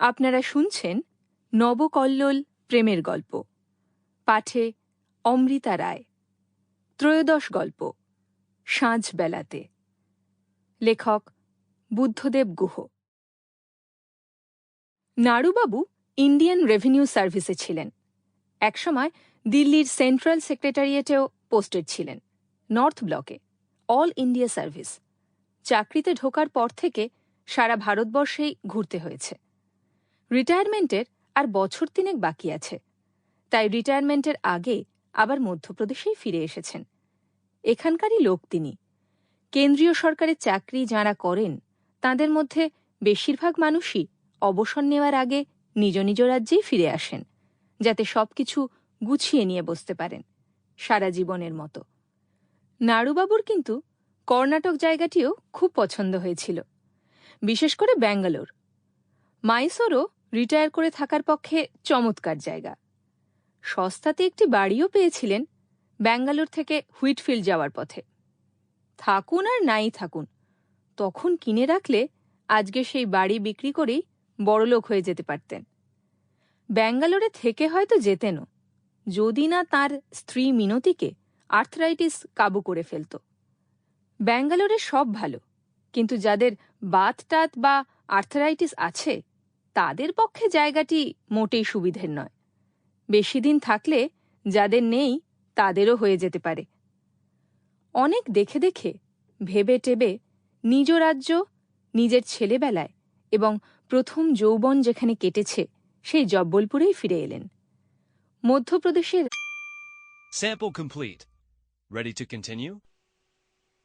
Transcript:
আপনারা শুনছেন নবকল্লোল প্রেমের গল্প। পাঠে অমৃতা রায়। ত্রয়োদশ গল্প সাঁঝ বেলাতে। লেখক বুদ্ধদেব গুহ। নাড়ুবাবু ইন্ডিয়ান রেভিনিউ সার্ভিসে ছিলেন। একসময় দিল্লির সেন্ট্রাল সেক্রেটারিয়েটেও পোস্টেড ছিলেন, নর্থ ব্লকে, অল ইন্ডিয়া সার্ভিস। চাকরিতে ঢোকার পর থেকে সারা ভারতবর্ষেই ঘুরতে হয়েছে। রিটায়ারমেন্টের আর বছর তিনেক বাকি আছে। তাই রিটায়ারমেন্টের আগে আবার মধ্যপ্রদেশেই ফিরে এসেছেন। এখানকারই লোক তিনি। কেন্দ্রীয় সরকারের চাকরি যাঁরা করেন, তাদের মধ্যে বেশিরভাগ মানুষই অবসর নেওয়ার আগে নিজ নিজ রাজ্যেই ফিরে আসেন, যাতে সবকিছু গুছিয়ে নিয়ে বসতে পারেন সারা জীবনের মতো। নাড়ুবাবুর কিন্তু কর্ণাটক জায়গাটিও খুব পছন্দ হয়েছিল, বিশেষ করে ব্যাঙ্গালোর। মাইসোরও রিটায়ার করে থাকার পক্ষে চমৎকার জায়গা। সস্তাতে একটি বাড়িও পেয়েছিলেন ব্যাঙ্গালোর থেকে হুইটফিল্ড যাওয়ার পথে। থাকুন আর নাই থাকুন, তখন কিনে রাখলে আজকে সেই বাড়ি বিক্রি করেই বড়লোক হয়ে যেতে পারতেন। ব্যাঙ্গালোরে থেকে হয়তো যেতেনও, যদি না তার স্ত্রী মিনতিকে আর্থরাইটিস কাবু করে ফেলত। ব্যাঙ্গালোরে সব ভালো, কিন্তু যাদের বাত টাত বা আর্থারাইটিস আছে তাদের পক্ষে জায়গাটি মোটেই সুবিধের নয় বেশি দিন থাকলে যাদের নেই, তাদেরও হয়ে যেতে পারে অনেক দেখে দেখে, ভেবে টেবে নিজ রাজ্য, নিজের ছেলেবেলায় এবং প্রথম যৌবন যেখানে কেটেছে, সেই জব্বলপুরেই ফিরে এলেন মধ্যপ্রদেশের Sample complete. Ready to continue?